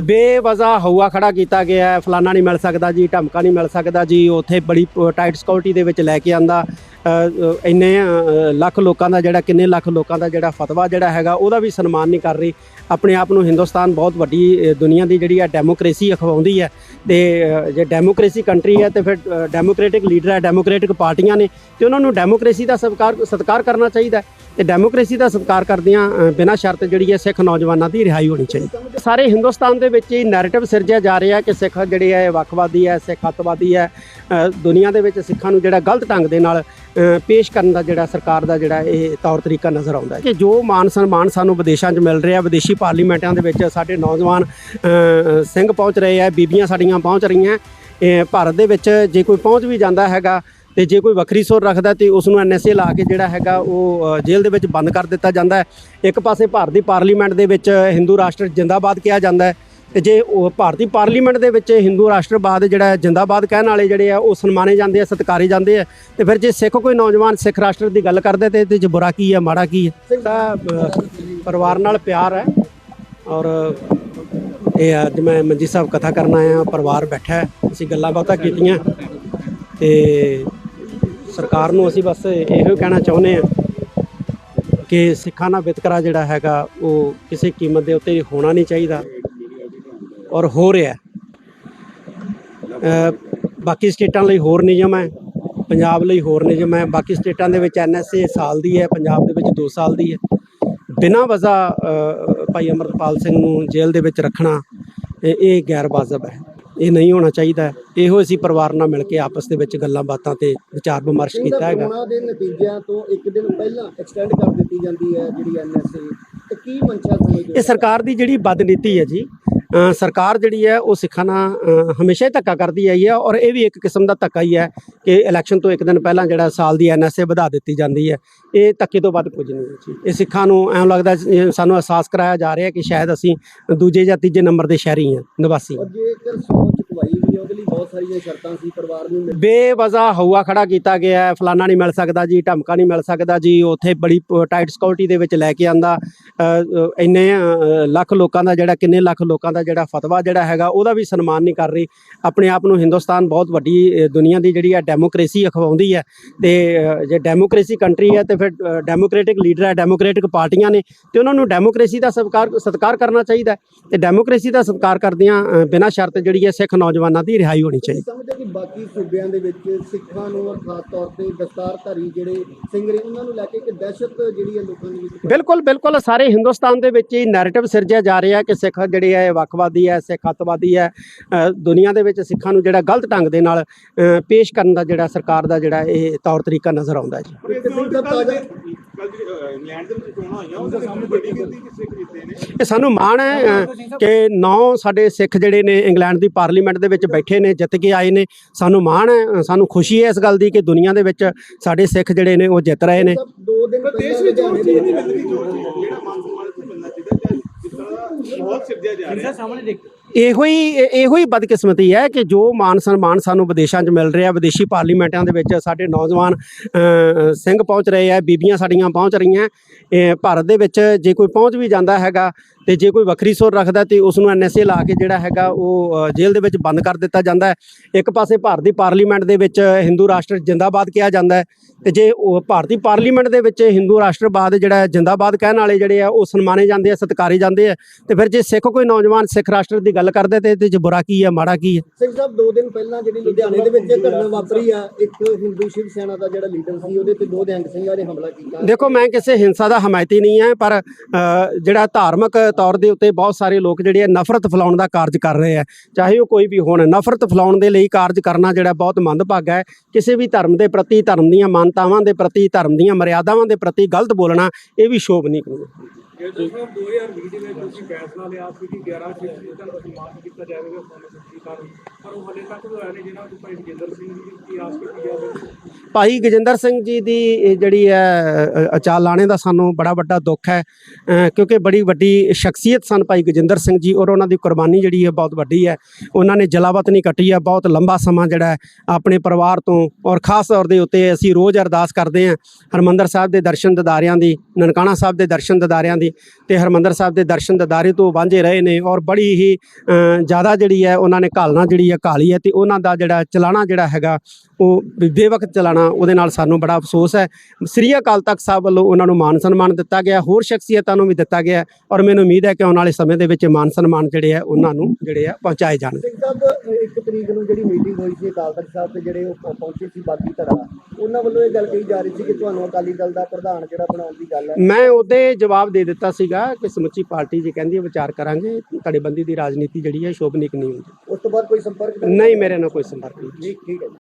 ਬੇਵਜ਼ਾ ਹਊਆ ਖੜਾ ਕੀਤਾ ਗਿਆ ਹੈ। ਫਲਾਨਾ ਨਹੀਂ ਮਿਲ ਸਕਦਾ ਜੀ, ਢਮਕਾ ਨਹੀਂ ਮਿਲ ਸਕਦਾ ਜੀ। ਉੱਥੇ ਬੜੀ ਟਾਈਟ ਸਿਕਿਉਰਿਟੀ ਦੇ ਵਿੱਚ ਲੈ ਕੇ ਆਂਦਾ। ਇੰਨੇ ਲੱਖ ਲੋਕਾਂ ਦਾ ਜਿਹੜਾ, ਕਿੰਨੇ ਲੱਖ ਲੋਕਾਂ ਦਾ ਜਿਹੜਾ ਫਤਵਾ ਜਿਹੜਾ ਹੈਗਾ, ਉਹਦਾ ਵੀ ਸਨਮਾਨ ਨਹੀਂ ਕਰ ਰਹੀ। ਆਪਣੇ ਆਪ ਨੂੰ ਹਿੰਦੁਸਤਾਨ ਬਹੁਤ ਵੱਡੀ ਦੁਨੀਆ ਦੀ ਜਿਹੜੀ ਹੈ ਡੈਮੋਕ੍ਰੇਸੀ ਅਖਵਾਉਂਦੀ ਹੈ। ਤੇ ਜੇ ਡੈਮੋਕ੍ਰੇਸੀ ਕੰਟਰੀ ਹੈ, ਤੇ ਫਿਰ ਡੈਮੋਕ੍ਰੈਟਿਕ ਲੀਡਰ ਹੈ, ਡੈਮੋਕ੍ਰੈਟਿਕ ਪਾਰਟੀਆਂ ਨੇ, ਤੇ ਉਹਨਾਂ ਨੂੰ ਡੈਮੋਕ੍ਰੇਸੀ ਦਾ ਸਤਿਕਾਰ ਸਤਿਕਾਰ ਕਰਨਾ ਚਾਹੀਦਾ ਤੇ ਡੈਮੋਕ੍ਰੇਸੀ ਦਾ ਸਤਿਕਾਰ ਕਰਦਿਆਂ ਬਿਨਾਂ ਸ਼ਰਤ ਜਿਹੜੀ ਹੈ ਸਿੱਖ ਨੌਜਵਾਨਾਂ ਦੀ ਰਿਹਾਈ ਹੋਣੀ ਚਾਹੀਦੀ। ਸਾਰੇ ਹਿੰਦੁਸਤਾਨ ਦੇ ਵਿੱਚ ਇਹ ਨੈਰੇਟਿਵ ਸਿਰਜਿਆ ਜਾ ਰਿਹਾ ਕਿ ਸਿੱਖ ਜਿਹੜੇ ਹੈ ਇਹ ਵੱਖਵਾਦੀ ਹੈ, ਸਿੱਖ ਅੱਤਵਾਦੀ ਹੈ। ਦੁਨੀਆ ਦੇ ਵਿੱਚ ਸਿੱਖਾਂ ਨੂੰ ਜਿਹੜਾ ਗਲਤ ਢੰਗ ਦੇ ਨਾਲ ਪੇਸ਼ ਕਰਨ ਦਾ ਜਿਹੜਾ ਸਰਕਾਰ ਦਾ ਜਿਹੜਾ ਇਹ ਤੌਰ ਤਰੀਕਾ ਨਜ਼ਰ ਆਉਂਦਾ ਹੈ ਕਿ ਜੋ ਮਾਨ ਸਨਮਾਨ ਸਾਨੂੰ ਵਿਦੇਸ਼ਾਂ 'ਚ ਮਿਲ ਰਿਹਾ, ਵਿਦੇਸ਼ੀ ਪਾਰਲੀਮੈਂਟਾਂ ਦੇ ਵਿੱਚ ਸਾਡੇ ਨੌਜਵਾਨ ਸਿੰਘ ਪਹੁੰਚ ਰਹੇ ਆ ਬੀਬੀਆਂ ਸਾਡੀਆਂ ਪਹੁੰਚ ਰਹੀਆਂ, ਇਹ ਭਾਰਤ ਦੇ ਵਿੱਚ ਜੇ ਕੋਈ ਪਹੁੰਚ ਵੀ ਜਾਂਦਾ ਹੈਗਾ ਤੇ ਜੇ ਕੋਈ ਵੱਖਰੀ ਸੁਰ ਰੱਖਦਾ ਤੇ ਉਸ ਨੂੰ ਐਨਐਸਏ ਲਾ ਕੇ ਜਿਹੜਾ ਹੈਗਾ ਉਹ ਜੇਲ੍ਹ ਦੇ ਵਿੱਚ ਬੰਦ ਕਰ ਦਿੱਤਾ ਜਾਂਦਾ ਹੈ। ਇੱਕ ਪਾਸੇ ਭਾਰਤੀ ਪਾਰਲੀਮੈਂਟ ਦੇ ਵਿੱਚ ਹਿੰਦੂ ਰਾਸ਼ਟਰ ਜਿੰਦਾਬਾਦ ਕਿਹਾ ਜਾਂਦਾ ਹੈ ਤੇ ਜੇ ਉਹ ਭਾਰਤੀ ਪਾਰਲੀਮੈਂਟ ਦੇ ਵਿੱਚ ਹਿੰਦੂ ਰਾਸ਼ਟਰਵਾਦ ਜਿਹੜਾ ਜਿੰਦਾਬਾਦ ਕਹਿਣ ਵਾਲੇ ਜਿਹੜੇ ਆ ਉਹ ਸਨਮਾਨੇ ਜਾਂਦੇ ਆ, ਸਤਿਕਾਰੇ ਜਾਂਦੇ ਆ। ਤੇ ਫਿਰ ਜੇ ਸਿੱਖ ਕੋਈ ਨੌਜਵਾਨ ਸਿੱਖ ਰਾਸ਼ਟਰ ਦੀ ਗੱਲ ਕਰਦੇ ਤੇ ਇਹਦੇ 'ਚ ਬੁਰਾ ਕੀ ਹੈ ਮਾੜਾ ਕੀ ਹੈ ਤਾਂ ਪਰਿਵਾਰ ਨਾਲ ਪਿਆਰ ਹੈ ਔਰ ਇਹ ਅੱਜ ਮੈਂ ਮੰਜੀ ਸਾਹਿਬ ਕਥਾ ਕਰਨ ਆਇਆ ਪਰਿਵਾਰ ਬੈਠਾ ਅਸੀਂ ਗੱਲਾਂ ਬਾਤਾਂ ਕੀਤੀਆਂ ਤੇ ਸਰਕਾਰ ਨੂੰ ਅਸੀਂ ਬਸ ਇਹੋ ਹੀ ਕਹਿਣਾ ਚਾਹੁੰਦੇ ਆ ਕਿ ਸਿੱਖਾਂ ਦਾ ਵਿਤਕਰਾ ਜਿਹੜਾ ਹੈਗਾ ਉਹ ਕਿਸੇ ਕੀਮਤ ਦੇ ਉੱਤੇ ਹੋਣਾ ਨਹੀਂ ਚਾਹੀਦਾ ਔਰ ਹੋ ਰਿਹਾ ਬਾਕੀ ਸਟੇਟਾਂ ਲਈ ਹੋਰ ਨਿਯਮ ਹੈ, ਪੰਜਾਬ ਲਈ ਹੋਰ ਨਿਯਮ ਹੈ। ਬਾਕੀ ਸਟੇਟਾਂ ਦੇ ਵਿੱਚ ਐਨਐਸਏ ਸਾਲ ਦੀ ਹੈ, ਪੰਜਾਬ ਦੇ ਵਿੱਚ 2 ਸਾਲ ਦੀ ਹੈ। ਬਿਨਾਂ ਵਜ੍ਹਾ ਭਾਈ ਅਮਰਪਾਲ ਸਿੰਘ ਨੂੰ ਜੇਲ੍ਹ ਦੇ ਵਿੱਚ ਰੱਖਣਾ ਇਹ ਗੈਰ ਵਾਜਬ ਹੈ। ਇਹ ਨਹੀਂ ਹੋਣਾ ਚਾਹੀਦਾ। ਇਹੋ ਅਸੀਂ ਪਰਿਵਾਰ ਨਾਲ ਮਿਲ ਕੇ ਆਪਸ ਦੇ ਵਿੱਚ ਗੱਲਾਂ ਬਾਤਾਂ ਤੇ ਵਿਚਾਰ ਵਿਮਰਸ਼ ਕੀਤਾ ਹੈਗਾ। ਉਹਨਾਂ ਦੇ ਨਤੀਜਿਆਂ ਤੋਂ ਇੱਕ ਦਿਨ ਪਹਿਲਾਂ ਐਕਸਟੈਂਡ ਕਰ ਦਿੱਤੀ ਜਾਂਦੀ ਹੈ ਜਿਹੜੀ ਐਨਐਸਏ ਤੇ ਕੀ ਮਨਸ਼ਾ ਸਮਝਦੇ ਇਹ ਸਰਕਾਰ ਦੀ ਜਿਹੜੀ ਬਦਨੀਤੀ ਹੈ ਜੀ ਸਰਕਾਰ ਜਿਹੜੀ ਹੈ ਉਹ ਸਿੱਖਾਂ ਨਾਲ ਹਮੇਸ਼ਾ ਹੀ ਧੱਕਾ ਕਰਦੀ ਆਈ ਹੈ ਔਰ ਇਹ ਵੀ ਇੱਕ ਕਿਸਮ ਦਾ ਧੱਕਾ ਹੀ ਹੈ ਕਿ ਇਲੈਕਸ਼ਨ ਤੋਂ ਇੱਕ ਦਿਨ ਪਹਿਲਾਂ ਜਿਹੜਾ ਸਾਲ ਦੀ ਐਨਐਸਏ ਵਧਾ ਦਿੱਤੀ ਜਾਂਦੀ ਹੈ। ਇਹ ਧੱਕੇ ਤੋਂ ਵੱਧ ਕੁਝ ਨਹੀਂ ਜੀ। ਇਹ ਸਿੱਖਾਂ ਨੂੰ ਐਂ ਲੱਗਦਾ ਸਾਨੂੰ ਅਹਿਸਾਸ ਕਰਾਇਆ ਜਾ ਰਿਹਾ ਕਿ ਸ਼ਾਇਦ ਅਸੀਂ ਦੂਜੇ ਜਾਂ ਤੀਜੇ ਨੰਬਰ ਦੇ ਸ਼ਹਿਰੀ ਹਾਂ, ਨਿਵਾਸੀ ਹਾਂ। ਜੇਕਰ ਸੌ ਚੁਕਵਾਈ ਵੀ ਉਹਦੇ ਲਈ ਬਹੁਤ ਸਾਰੀਆਂ ਸ਼ਰਤਾਂ ਸੀ, ਪਰਿਵਾਰ ਨੂੰ ਬੇਵਜ਼ਾ ਹਊਆ ਖੜਾ ਕੀਤਾ ਗਿਆ ਹੈ, ਫਲਾਨਾ ਨਹੀਂ ਮਿਲ ਸਕਦਾ ਜੀ, ਢਮਕਾ ਨਹੀਂ ਮਿਲ ਸਕਦਾ ਜੀ, ਉੱਥੇ ਬੜੀ ਟਾਈਟ ਸਿਕਿਉਰਿਟੀ ਦੇ ਵਿੱਚ ਲੈ ਕੇ ਆਂਦਾ। ਇੰਨੇ ਲੱਖ ਲੋਕਾਂ ਦਾ ਜਿਹੜਾ, ਕਿੰਨੇ ਲੱਖ ਲੋਕਾਂ ਦਾ ਜਿਹੜਾ ਫਤਵਾ ਜਿਹੜਾ ਹੈਗਾ, ਉਹਦਾ ਵੀ ਸਨਮਾਨ ਨਹੀਂ ਕਰ ਰਹੀ। ਆਪਣੇ ਆਪ ਨੂੰ ਹਿੰਦੁਸਤਾਨ ਬਹੁਤ ਵੱਡੀ ਦੁਨੀਆ ਦੀ ਜਿਹੜੀ ਹੈ ਡੈਮੋਕ੍ਰੇਸੀ ਅਖਵਾਉਂਦੀ ਹੈ। ਤੇ ਜੇ ਡੈਮੋਕ੍ਰੇਸੀ ਕੰਟਰੀ ਹੈ, ਤੇ ਫਿਰ ਡੈਮੋਕ੍ਰੈਟਿਕ ਲੀਡਰ ਹੈ ਡੈਮੋਕ੍ਰੈਟਿਕ ਪਾਰਟੀਆਂ ਨੇ, ਤੇ ਉਹਨਾਂ ਨੂੰ ਡੈਮੋਕ੍ਰੇਸੀ ਦਾ ਸਤਿਕਾਰ ਸਤਿਕਾਰ ਕਰਨਾ ਚਾਹੀਦਾ ਹੈ। ਤੇ ਡੈਮੋਕ੍ਰੇਸੀ ਦਾ ਸਤਿਕਾਰ ਕਰਦਿਆਂ ਬਿਨਾਂ ਸ਼ਰਤ ਜਿਹੜੀ ਹੈ ਸਿੱਖ ਨੌਜਵਾਨਾਂ ਦੀ ਰਿਹਾਈ ਹੋਣੀ ਚਾਹੀਦੀ। ਬਾਕੀ ਸੂਬਿਆਂ ਦੇ ਵਿੱਚ ਸਿੱਖਾਂ ਨੂੰ ਖਾਸ ਤੌਰ ਤੇ ਦਸਤਾਰਧਾਰੀ ਜਿਹੜੇ ਸਿੰਘ ਨੇ ਉਹਨਾਂ ਨੂੰ ਲੈ ਕੇ ਇੱਕ ਦਹਿਸ਼ਤ ਜਿਹੜੀ ਹੈ ਲੋਕਾਂ ਦੇ ਵਿੱਚ ਬਿਲਕੁਲ ਬਿਲਕੁਲ। ਸਾਰੇ ਹਿੰਦੁਸਤਾਨ ਦੇ ਵਿੱਚ ਹੀ ਨੈਰੇਟਿਵ ਸਿਰਜਿਆ ਜਾ ਰਿਹਾ ਕਿ ਸਿੱਖ ਜਿਹੜੇ ਹੈ ਇਹ ਵੱਖਵਾਦੀ ਹੈ ਸਿੱਖ ਅੱਤਵਾਦੀ ਹੈ। ਦੁਨੀਆ ਦੇ ਵਿੱਚ ਸਿੱਖਾਂ ਨੂੰ ਜਿਹੜਾ ਗਲਤ ਢੰਗ ਦੇ ਨਾਲ ਪੇਸ਼ ਕਰਨ ਦਾ ਜਿਹੜਾ ਸਰਕਾਰ ਦਾ ਜਿਹੜਾ ਇਹ ਤੌਰ ਤਰੀਕਾ ਨਜ਼ਰ ਆਉਂਦਾ ਹੈ ਜੀ। ਇਹ ਸਾਨੂੰ ਮਾਣ ਹੈ ਕਿ ਨੌ ਸਾਡੇ ਸਿੱਖ ਜਿਹੜੇ ਨੇ ਇੰਗਲੈਂਡ ਦੀ ਪਾਰਲੀਮੈਂਟ ਦੇ ਵਿੱਚ ਬੈਠੇ ਨੇ ਜਿੱਤ ਕੇ ਆਏ ਨੇ। ਸਾਨੂੰ ਮਾਣ ਹੈ ਸਾਨੂੰ ਖੁਸ਼ੀ ਹੈ ਇਸ ਗੱਲ ਦੀ ਕਿ ਦੁਨੀਆ ਦੇ ਵਿੱਚ ਸਾਡੇ ਸਿੱਖ ਜਿਹੜੇ ਨੇ ਉਹ ਜਿੱਤ ਰਹੇ ਨੇ। ਸਭ ਦੋ ਦਿਨ ਪਰ ਦੇਸ਼ ਪਹਿਲਾਂ ਵਿੱਚ ਉਹ ਲੁਧਿਆਣੇ ਚੀਜ਼ ਦੇ ਨਹੀਂ ਮਿਲਦੀ ਜੋ ਚੀਜ਼ ਜਿਹੜਾ ਮਾਨ ਸਨਮਾਨ ਇੱਥੇ ਮਿਲਣਾ ਚਾਹੀਦਾ ਜਾਂ ਜਿਸ ਤਰ੍ਹਾਂ ਦਾ ਬਹੁਤ ਸਿਰਜਿਆ ਜਾ ਰਿਹਾ। ਇਹੋ ਹੀ ਇਹ- ਹੀ ਬਦਕਿਸਮਤੀ ਹੈ ਕਿ ਜੋ ਮਾਨ ਸਨਮਾਨ ਸਾਨੂੰ ਵਿਦੇਸ਼ਾਂ 'ਚ ਮਿਲ ਰਿਹਾ ਵਿਦੇਸ਼ੀ ਪਾਰਲੀਮੈਂਟਾਂ ਦੇ ਵਿੱਚ ਸਾਡੇ ਨੌਜਵਾਨ ਸਿੰਘ ਪਹੁੰਚ ਰਹੇ ਆ ਬੀਬੀਆਂ ਸਾਡੀਆਂ ਪਹੁੰਚ ਰਹੀਆਂ। ਇਹ ਭਾਰਤ ਦੇ ਵਿੱਚ ਜੇ ਕੋਈ ਪਹੁੰਚ ਵੀ ਜਾਂਦਾ ਹੈਗਾ ਤੇ ਜੇ ਕੋਈ ਵੱਖਰੀ ਸੁਰ ਰੱਖਦਾ ਤੇ ਉਸ ਨੂੰ ਐਨਐਸਏ ਲਾ ਕੇ ਜਿਹੜਾ ਹੈਗਾ ਉਹ ਜੇਲ੍ਹ ਦੇ ਵਿੱਚ ਬੰਦ ਕਰ ਦਿੱਤਾ ਜਾਂਦਾ ਹੈ। ਇੱਕ ਪਾਸੇ ਭਾਰਤ ਪਾਰਲੀਮੈਂਟ ਦੇ ਵਿੱਚ ਹਿੰਦੂ ਰਾਸ਼ਟਰ ਜਿੰਦਾਬਾਦ ਕਿਹਾ ਜਾਂਦਾ ਹੈ ਤੇ ਜੇ ਉਹ ਭਾਰਤੀ ਪਾਰਲੀਮੈਂਟ ਦੇ ਵਿੱਚ ਹਿੰਦੂ ਰਾਸ਼ਟਰਵਾਦ ਜਿਹੜਾ ਜਿੰਦਾਬਾਦ ਕਹਿਣ ਵਾਲੇ ਜਿਹੜੇ ਆ ਉਹ ਸਨਮਾਨੇ ਜਾਂਦੇ ਆ ਸਤਿਕਾਰੇ ਜਾਂਦੇ ਆ। ਤੇ ਫਿਰ ਜੇ ਸਿੱਖ ਕੋਈ ਨੌਜਵਾਨ ਸਿੱਖ ਰਾਸ਼ਟਰ ਦੀ ਗੱਲ ਕਰਦੇ ਤੇ ਇਹਦੇ 'ਚ ਬੁਰਾ ਕੀ ਹੈ ਮਾੜਾ ਕੀ ਹੈ ਸਿੰਘ ਸਾਹਿਬ ਦੋ ਦਿਨ ਪਹਿਲਾਂ ਜਿਹੜੀ ਲੁਧਿਆਣੇ ਦੇ ਵਿੱਚ ਘਟਨਾ ਵਾਪਰੀ ਆ ਇੱਕ ਹਿੰਦੂ ਸ਼ਿਵ ਸੈਨਾ ਦਾ ਜਿਹੜਾ ਲੀਡਰ ਸੀ ਉਹਦੇ ਤੇ ਦੋ ਨਿਹੰਗ ਸਿੰਘਾਂ ਨੇ ਹਮਲਾ ਕੀਤਾ। ਦੇਖੋ ਮੈਂ ਕਿਸੇ ਹਿੰਸਾ ਦਾ ਹਮਾਇਤੀ ਨਹੀਂ ਹੈ ਪਰ ਜਿਹੜਾ ਧਾਰਮਿਕ ਤੌਰ ਦੇ ਉੱਤੇ ਬਹੁਤ ਸਾਰੇ ਲੋਕ ਜਿਹੜੇ ਆ ਨਫ਼ਰਤ ਫੈਲਾਉਣ ਦਾ ਕਾਰਜ ਕਰ ਰਹੇ ਆ। ਚਾਹੇ ਉਹ ਕੋਈ ਵੀ ਹੋਣ, ਨਫ਼ਰਤ ਫੈਲਾਉਣ ਦੇ ਲਈ ਕਾਰਜ ਕਰਨਾ ਜਿਹੜਾ ਬਹੁਤ ਮੰਦਭਾਗਾ ਹੈ। ਕਿਸੇ ਵੀ ਧਰਮ ਦੇ ਪ੍ਰਤੀ, ਧਰਮ ਦੀਆਂ ਮਾਨਤਾਵਾਂ ਦੇ ਪ੍ਰਤੀ, ਧਰਮ ਦੀਆਂ ਮਰਿਆਦਾਵਾਂ ਦੇ ਪ੍ਰਤੀ ਗਲਤ ਬੋਲਣਾ, ਇਹ ਵੀ ਸ਼ੋਭਨੀਕ ਨਹੀਂ ਹੈ ਜਦੋਂ 2020 ਦੇ ਵਿੱਚ ਤੁਸੀਂ ਫੈਸਲਾ ਲਿਆ ਸੀ ਕਿ 11 ਸਿੱਖ ਜਿੱਦਾਂ ਸਨਮਾਨ ਕੀਤਾ ਜਾਵੇਗਾ ਸਾਨੂੰ ਪਰ ਉਹ ਹਲੇ ਤੱਕ ਹੋਇਆ ਨਹੀਂ ਜਿਹਨਾਂ ਨੂੰ ਭਾਈ ਜਗਿੰਦਰ ਸਿੰਘ ਜੀ ਦੀ ਆਸ ਕੀਤੀ ਜਾਵੇ ਭਾਈ ਗਜਿੰਦਰ ਸਿੰਘ ਜੀ ਦੀ ਜਿਹੜੀ ਹੈ ਅ, ਅਚਾਲ ਲਾਣੇ ਦਾ ਸਾਨੂੰ ਬੜਾ ਵੱਡਾ ਦੁੱਖ ਹੈ ਕਿਉਂਕਿ ਬੜੀ ਵੱਡੀ ਸ਼ਖਸੀਅਤ ਸਨ ਭਾਈ ਗਜਿੰਦਰ ਸਿੰਘ ਜੀ ਔਰ ਉਹਨਾਂ ਦੀ ਕੁਰਬਾਨੀ ਜਿਹੜੀ ਹੈ ਬਹੁਤ ਵੱਡੀ ਹੈ। ਉਹਨਾਂ ਨੇ ਜਲਾਵਤ ਨਹੀਂ ਕੱਟੀ ਹੈ ਬਹੁਤ ਲੰਬਾ ਸਮਾਂ ਜਿਹੜਾ ਆਪਣੇ ਪਰਿਵਾਰ ਤੋਂ ਔਰ ਖਾਸ ਤੌਰ ਦੇ ਉੱਤੇ ਅਸੀਂ ਰੋਜ਼ ਅਰਦਾਸ ਕਰਦੇ ਹਾਂ ਹਰਮੰਦਰ ਸਾਹਿਬ ਦੇ ਦਰਸ਼ਨ ਦਿਦਾਰਿਆਂ ਦੀ ਨਨਕਾਣਾ ਸਾਹਿਬ ਦੇ ਦਰਸ਼ਨ ਦਿਦਾਰਿਆਂ ਦੀ ਜੀ ਤੇ ਹਰਮੰਦਰ ਸਾਹਿਬ ਦੇ ਦਰਸ਼ਨ ਦਿਦਾਰੇ ਤੋਂ ਵਾਂਝੇ ਰਹੇ ਨੇ ਔਰ ਬੜੀ ਹੀ ਜ਼ਿਆਦਾ ਜਿਹੜੀ ਹੈ ਉਹਨਾਂ ਨੇ ਘਾਲਣਾ ਜਿਹੜੀ ਹੈ ਘਾਲੀ ਹੈ ਤੇ ਉਹਨਾਂ ਦਾ ਜਿਹੜਾ ਚਲਾਣਾ ਜਿਹੜਾ ਹੈਗਾ ਉਹ ਬੇਵਕਤ ਚਲਾਣਾ ਉਹਦੇ ਨਾਲ ਸਾਨੂੰ ਬੜਾ ਅਫਸੋਸ ਹੈ। ਸ੍ਰੀ ਅਕਾਲ ਤਖਤ ਸਾਹਿਬ ਵੱਲੋਂ ਉਹਨਾਂ ਨੂੰ ਮਾਨ ਸਨਮਾਨ ਦਿੱਤਾ ਗਿਆ ਹੋਰ ਸ਼ਖਸੀਅਤਾਂ ਨੂੰ ਵੀ ਦਿੱਤਾ ਗਿਆ ਔਰ ਮੈਨੂੰ ਉਮੀਦ ਹੈ ਕਿ ਆਉਣ ਵਾਲੇ ਸਮੇਂ ਦੇ ਵਿੱਚ ਮਾਨ ਸਨਮਾਨ ਜਿਹੜੇ ਆ ਉਹਨਾਂ ਨੂੰ ਜਿਹੜੇ ਆ ਪਹੁੰਚਾਏ ਜਾਣਗੇ। ਸਿੰਘ ਸਾਹਿਬ ਇੱਕ ਤਰੀਕ ਨੂੰ ਜਿਹੜੀ ਮੀਟਿੰਗ ਹੋਈ ਸੀ ਅਕਾਲ ਤਖਤ ਸਾਹਿਬ ਤੇ ਜਿਹੜੇ ਉਹ ਪਹੁੰ- ਪਹੁੰਚੇ ਸੀ ਬਾਗੀ ਧੜਾ ਉਹਨਾਂ ਵੱਲੋਂ ਇਹ ਗੱਲ ਕਹੀ ਜਾ ਰਹੀ ਸੀ ਕਿ ਤੁਹਾਨੂੰ ਅਕਾਲੀ ਦਲ ਦਾ ਪ੍ਰਧਾਨ ਜਿਹੜਾ ਬਣਾਉਣ ਦੀ ਗੱਲ ਹੈ। ਮੈਂ ਉਹਦੇ ਜਵਾਬ ਦੇ ਦਿੱਤਾ ਸੀਗਾ ਕਿ ਸਮੁੱਚੀ ਪਾਰਟੀ ਜੀ ਕਹਿੰਦੀ ਹੈ ਵਿਚਾਰ ਕਰਾਂਗੇ ਧੜੇਬੰਦੀ ਦੀ ਰਾਜਨੀਤੀ ਜਿਹੜੀ ਹੈ ਸ਼ੋਭਨੀਕ ਨਹੀਂ ਹੁੰਦੀ। ਉਸ ਤੋਂ ਬਾਅਦ ਕੋਈ ਸੰਪਰਕ ਨਹੀਂ ਮੇਰੇ ਨਾਲ ਕੋਈ ਸੰਪਰਕ ਨਹੀਂ। ਜੀ ਠੀਕ ਹੈ